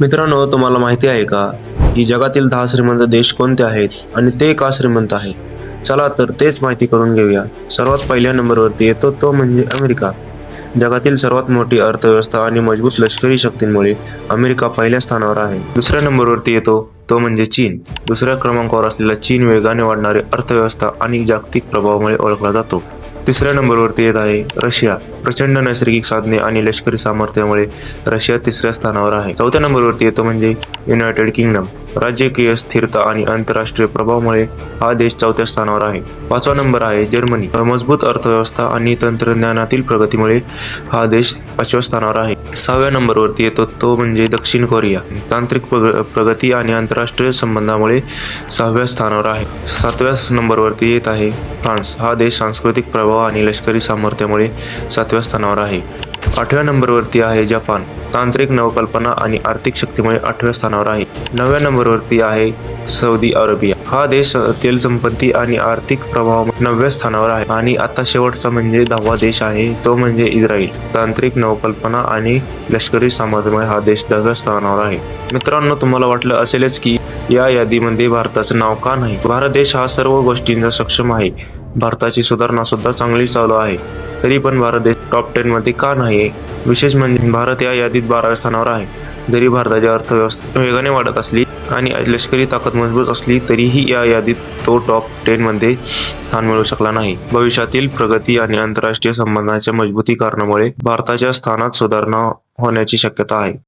मित्रांनो तुम्हाला माहिती आहे का? की जगातील दहा श्रीमंत देश कोणते आहेत आणि ते का श्रीमंत आहेत? चला तर तेच माहिती करून घेऊया. सर्वात पहिल्या नंबरवरती येतो तो म्हणजे अमेरिका. जगातील सर्वात मोठी अर्थव्यवस्था आणि मजबूत लष्करी शक्तींमुळे अमेरिका पहिल्या स्थानावर आहे. दुसऱ्या नंबरवरती येतो तो म्हणजे चीन. दुसऱ्या क्रमांकावर असलेला चीन वेगाने वाढणारी अर्थव्यवस्था आणि जागतिक प्रभावामुळे ओळखला जातो. तिसऱ्या नंबरवरती येत आहे रशिया. प्रचंड नैसर्गिक साधने आणि लष्करी सामर्थ्यामुळे रशिया तिसऱ्या स्थानावर आहे. चौथ्या नंबरवरती येतो म्हणजे युनायटेड किंगडम. राजकीय स्थिरता आणि आंतरराष्ट्रीय प्रभावामुळे हा देश चौथ्या स्थानावर आहे. पाचवा नंबर आहे जर्मनी. मजबूत अर्थव्यवस्था आणि तंत्रज्ञानातील प्रगतीमुळे हा देश पाचव्या स्थानावर आहे. सहाव्या नंबरवरती येतो तो म्हणजे दक्षिण कोरिया. तांत्रिक प्रग- प्रगती आणि आंतरराष्ट्रीय संबंधामुळे सहाव्या स्थानावर आहे. सातव्या नंबरवरती येत आहे फ्रान्स. हा देश सांस्कृतिक प्रभाव आणि लष्करी सामर्थ्यामुळे सातव्या स्थानावर आहे. आठव्या नंबरवरती आहे जपान. तांत्रिक नवकल्पना आणि आर्थिक शक्तीमुळे आठव्या स्थानावर आहे. नवव्या नंबरवरती आहे सौदी अरेबिया. हा देश तेल संपत्ती आणि आर्थिक प्रभाव नवव्या स्थानावर आहे आणि आता शेवटचा म्हणजे दहावा देश आहे तो म्हणजे इस्रायल. तांत्रिक नवकल्पना आणि लष्करी सामर्थ्यामुळे हा देश दहाव्या स्थानावर आहे. मित्रांनो तुम्हाला वाटलं असेलच की या यादीमध्ये भारताचं नाव का नाही? भारत देश हा सर्व गोष्टींचा सक्षम आहे. भारताची सुधारणा सुद्धा चांगली चालू आहे. तरी पण भारत देश टॉप टेन मध्ये का नाही विशेष म्हणजे भारत या यादीत बाराव्या स्थानावर आहे. जरी भारताची अर्थव्यवस्था वेगाने वाढत असली आणि लष्करी ताकद मजबूत असली तरीही या यादीत तो टॉप टेन मध्ये स्थान मिळवू शकला नाही. भविष्यातील प्रगती आणि आंतरराष्ट्रीय संबंधांच्या मजबूतीकरणामुळे भारताच्या स्थानात सुधारणा होण्याची शक्यता आहे.